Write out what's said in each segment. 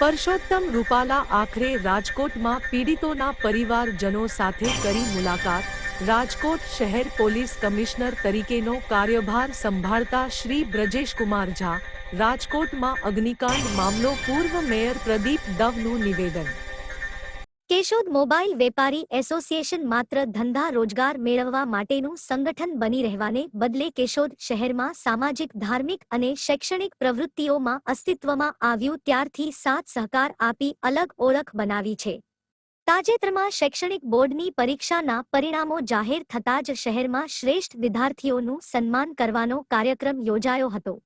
પરસોત્તમ રૂપાલા આખરે રાજકોટમાં પીડિતોના પરિવારજનો સાથે કરી મુલાકાત. રાજકોટ શહેર પોલીસ કમિશનર તરીકેનો કાર્યભાર સંભાળતા શ્રી બ્રજેશકુમાર ઝા. રાજકોટમાં અગ્નિકાંડ મામલો પૂર્વ મેયર પ્રદીપ દવનું નિવેદન. કેશોદ મોબાઈલ વેપારી એસોસિએશન માત્ર ધંધા રોજગાર મેળવવા માટેનું સંગઠન બની રહેવાને બદલે કેશોદ શહેરમાં સામાજિક, ધાર્મિક અને શૈક્ષણિક પ્રવૃત્તિઓમાં અસ્તિત્વમાં આવ્યું ત્યારથી સાથ સહકાર આપી અલગ ઓળખ બનાવી છે. તાજેતરમાં શૈક્ષણિક બોર્ડની પરીક્ષાના પરિણામો જાહેર થતાં જ શહેરમાં શ્રેષ્ઠ વિદ્યાર્થીઓનું સન્માન કરવાનો કાર્યક્રમ યોજાયો હતો.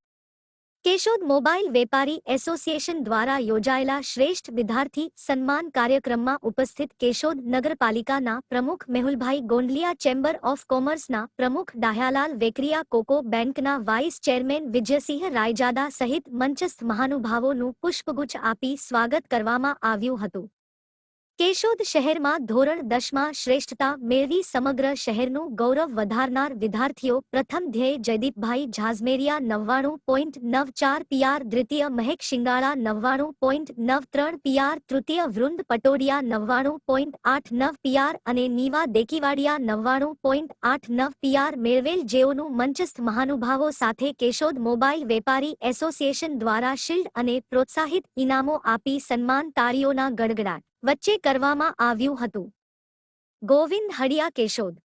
કેશોદ મોબાઈલ વેપારી એસોસિએશન દ્વારા યોજાયેલા શ્રેષ્ઠ વિદ્યાર્થી સન્માન કાર્યક્રમમાં ઉપસ્થિત કેશોદ નગરપાલિકાના પ્રમુખ મેહુલભાઈ ગોંડલિયા, ચેમ્બર ઓફ કોમર્સના પ્રમુખ ડાહ્યાલાલ વેકરિયા, કોકો બેંકના વાઇસ ચેરમેન વિજયસિંહ રાયજાદા સહિત મંચસ્થ મહાનુભાવોનું પુષ્પગુચ્છ આપી સ્વાગત કરવામાં આવ્યું હતું. કેશોદ શહેરમાં ધોરણ દસમાં શ્રેષ્ઠતા મેળવી સમગ્ર શહેરનું ગૌરવ વધારનાર વિદ્યાર્થીઓ પ્રથમ ધ્યેય જયદીપભાઈ ઝાઝમેરિયા નવ્વાણું પોઈન્ટ નવ ચાર પીઆર દ્વિતીય મહેક શિંગાળા નવ્વાણું પોઈન્ટ નવ ત્રણ પીઆર તૃતીય વૃંદ પટોડિયા નવ્વાણું પોઈન્ટ આઠ નવ પીઆર અને નીવા દેકીવાડિયા નવ્વાણું પોઈન્ટ આઠ નવ પીઆર મેળવેલ જેઓનું મંચસ્થ મહાનુભાવો સાથે કેશોદ મોબાઈલ વેપારી એસોસિએશન દ્વારા શિલ્ડ અને પ્રોત્સાહિત ઇનામો આપી સન્માન તાળીઓના ગડગડાટ. વચ્ચે કરવામાં આવ્યું હતું. ગોવિંદ હડિયા કેશોદ